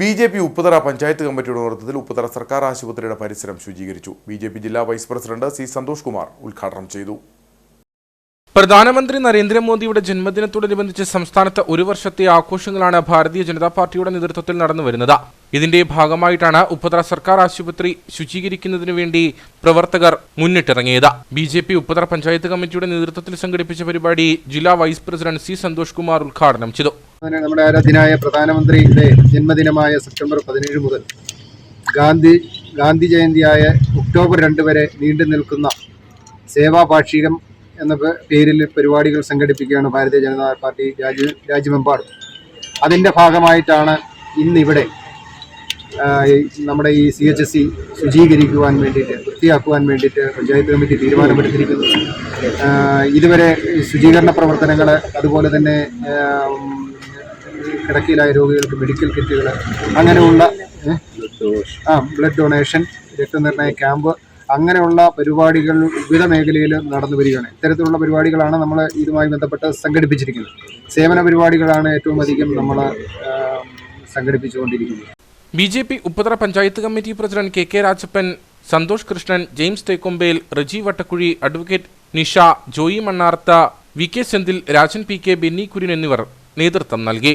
B J P Upputhara panchayat കമ്മിറ്റിയുടെ നേതൃത്വത്തിൽ ഉപ്പുതറ സർക്കാർ ആശുപത്രിയുടെ പരിസരം ശുചീകരിച്ചു. ബി ജെ പി ജില്ലാ vice president C Santhosh Kumar ഉദ്ഘാടനം ചെയ്തു. പ്രധാനമന്ത്രി നരേന്ദ്രമോദിയുടെ ജന്മദിനത്തോടനുബന്ധിച്ച് സംസ്ഥാനത്ത് ഒരു വർഷത്തെ ആഘോഷങ്ങളാണ് ഭാരതീയ ജനതാ പാർട്ടിയുടെ നേതൃത്വത്തിൽ നടന്നുവരുന്നത് ഇതിന്റെ ഭാഗമായിട്ടാണ് ഉപ്പുതറ സർക്കാർ ആശുപത്രി ശുചീകരിക്കുന്നതിനു വേണ്ടി പ്രവർത്തകർ മുന്നിട്ടിറങ്ങിയത്. B J P Upputhara panchayat കമ്മിറ്റിയുടെ നേതൃത്വത്തിൽ സംഘടിപ്പിച്ച പരിപാടി ജില്ലാ vice president C Santhosh Kumar ഉദ്ഘാടനം ചെയ്തു. അങ്ങനെ നമ്മുടെ ആരാധ്യനായ പ്രധാനമന്ത്രിയുടെ ജന്മദിനമായ സെപ്റ്റംബർ പതിനേഴ് മുതൽ ഗാന്ധി ഗാന്ധി ജയന്തിയായ ഒക്ടോബർ രണ്ട് വരെ നീണ്ടു നിൽക്കുന്ന സേവാപാക്ഷികം എന്ന പേരിൽ പരിപാടികൾ സംഘടിപ്പിക്കുകയാണ് ഭാരതീയ ജനതാ പാർട്ടി രാജ്യ രാജ്യമെമ്പാടും. അതിന്റെ ഭാഗമായിട്ടാണ് ഇന്നിവിടെ നമ്മുടെ ഈ സി എച്ച് എസ് സി ശുചീകരിക്കുവാൻ വേണ്ടിയിട്ട് വൃത്തിയാക്കുവാൻ വേണ്ടിയിട്ട് പഞ്ചായത്ത് കമ്മിറ്റി തീരുമാനമെടുത്തിരിക്കുന്നത്. ഇതുവരെ ശുചീകരണ പ്രവർത്തനങ്ങൾ അതുപോലെ തന്നെ കിടക്കയിലായ രോഗികൾക്ക് മെഡിക്കൽ കിറ്റുകൾ അങ്ങനെയുള്ള? ആ ബ്ലഡ് ഡൊണേഷൻ രക്തനിർണയ ക്യാമ്പ് അങ്ങനെയുള്ള പരിപാടികൾ വിവിധ മേഖലയിൽ നടന്നു വരികയാണ്. ഇത്തരത്തിലുള്ള പരിപാടികളാണ് നമ്മൾ ഇതുമായി ബന്ധപ്പെട്ട് സംഘടിപ്പിച്ചിരിക്കുന്നത്. സേവന പരിപാടികളാണ് ഏറ്റവും അധികം നമ്മൾ സംഘടിപ്പിച്ചുകൊണ്ടിരിക്കുന്നത്. B J P Upputhara panchayat committee president K K Rajappan Santhosh Krishnan James Thekkombel Reji Vattakuzhi advocate Nisha Joy Mannartha V K Senthil Rajan P K Benny Kurian എന്നിവർ നേതൃത്വം നൽകി.